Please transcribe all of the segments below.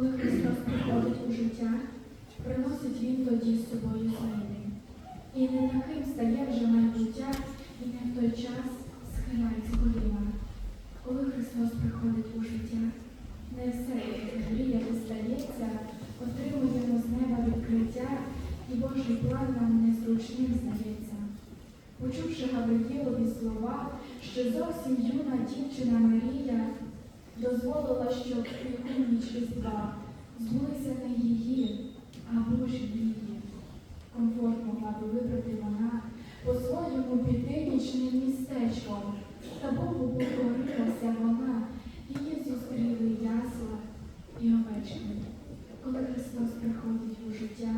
Коли Христос приходить у життя, приносить Він тоді з собою зміни. І не таким стає вже майбуття, і не в той час схиляється коліна. Коли Христос приходить у життя, не все, мрія стається, отримуємо з неба відкриття, і Божий план нам незручним здається. Почувши Гавриїлові слова, що зовсім юна дівчина Марія дозволила, щоб у ніч різдва збулися не її, а Божі мрії. Комфорт могла би вибрати вона по-своєму піти нічним містечком. Та Богу покорилася вона, її зустріли ясла і овечки. Коли Христос приходить у життя,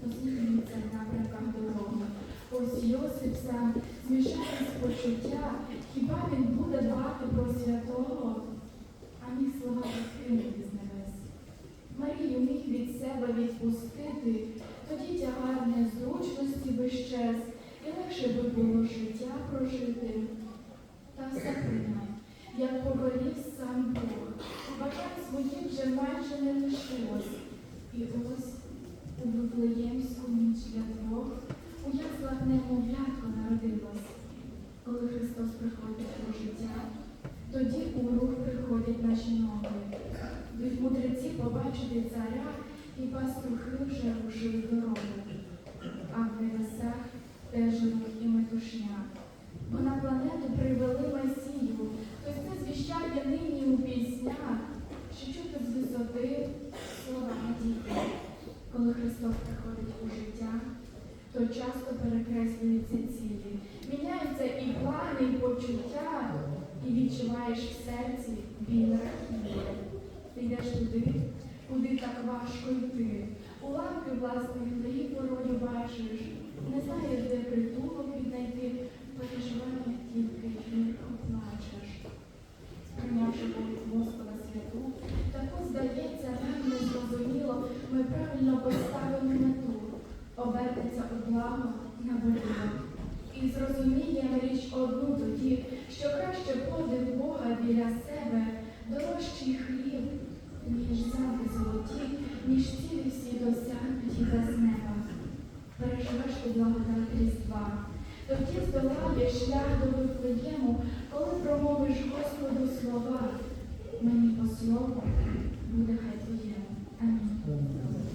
то змінюється в напрямках дороги. Ось Йосип сам змішає почуття, хіба він буде дбати про святого, а міг слова відкинути з небес. Марію міг від себе відпустити, тоді тягар незручності би щез, і легше було життя прожити. Та приймай, як повелів сам Бог. Бажань своїх вже майже не лишилось. І ось у Вифлеємську ніч для двох у яслах немовлятко народилось. Коли Христос приходить у життя, тоді у рух приходять наші ноги. Від мудреці побачити царя і пастухи вже рушили дорогу. А в небесах теж рух і метушня. Бо на планету привели Месію, хтось це звіщає нині у піснях, що чути з висоти слова надії. Коли Христос приходить у життя, то часто перекреслюються цілі. Міняються і плани, і почуття, і відчуваєш в серці біль рахії. Ти йдеш туди, куди так важко йти. Уламки власних мрій порою бачиш, не знаєш, де притулок віднайти, переживання тільки гірко плачеш. Сприйнявши молитву Господа святу, таку здається, нам не зрозуміло, ми правильно поставили обернеться у благо на боліло. І зрозуміємо річ одну тоді, що краще подив Бога біля себе, дорожчий хліб, ніж замки золоті, ніж цілі всі досягнуті без неба. Переживеш ти благодать Різдва, тоді здолаєш шлях до Вифлеєму, коли промовиш Господу слова. Мені по слову буде хай твоєму. Амінь.